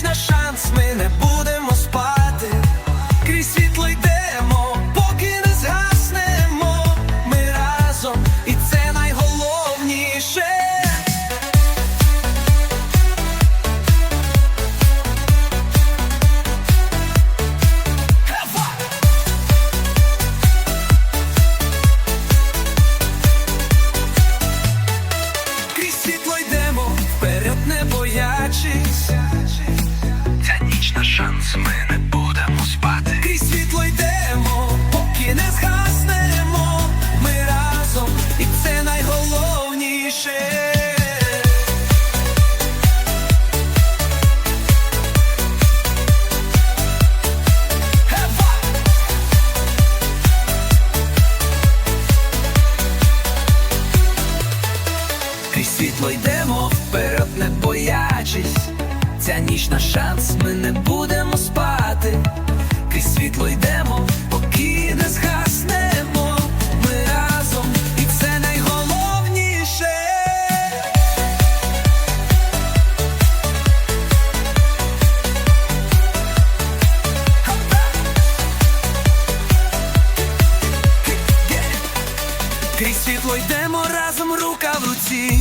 Ця шанс, ми не будемо Ніч шанс, ми не будемо спати. Крізь світло йдемо, поки не згаснемо. Ми разом, і це найголовніше. Крізь світло йдемо разом, рука в руці.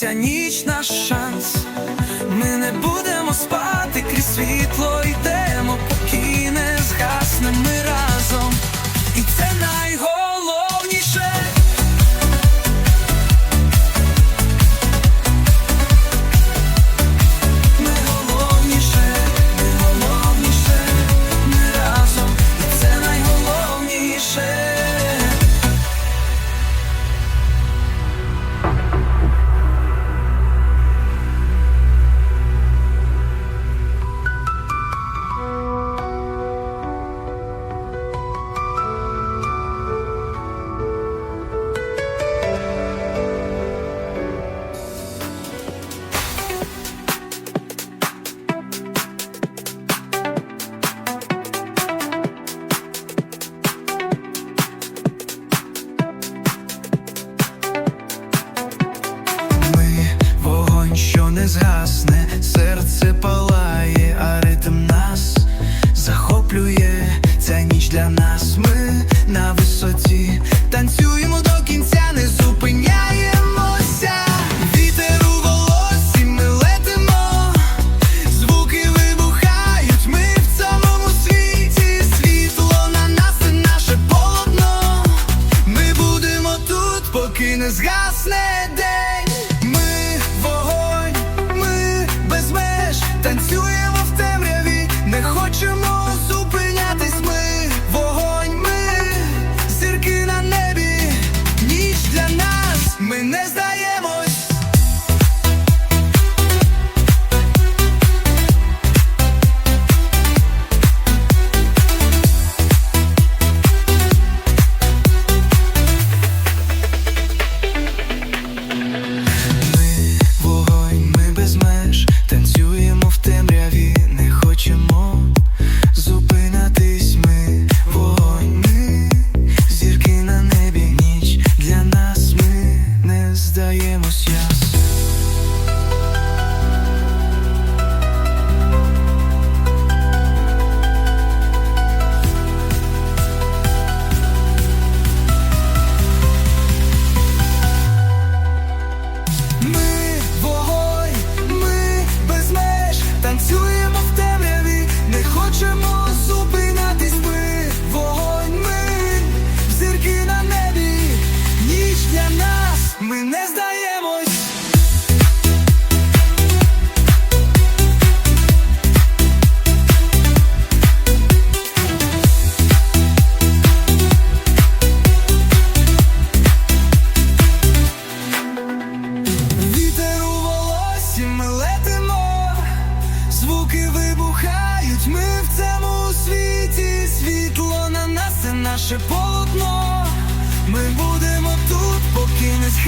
Ця ніч наш шанс. Ми не будемо спати, крізь світло йдемо, поки не згасне ми разом. Не згасне, серце палає, а ритм нас захоплює. Ця ніч для нас. Ми на висоті танцюємо до кінця, не зупиняємося. Вітер у волосі, ми летимо, звуки вибухають. Ми в цьому світі, світло на нас, це наше полотно. Ми будемо тут, поки не згасне день. ми летимо, звуки вибухають, ми в цьому світі, світло на нас, це наше полотно, ми будемо тут, поки не.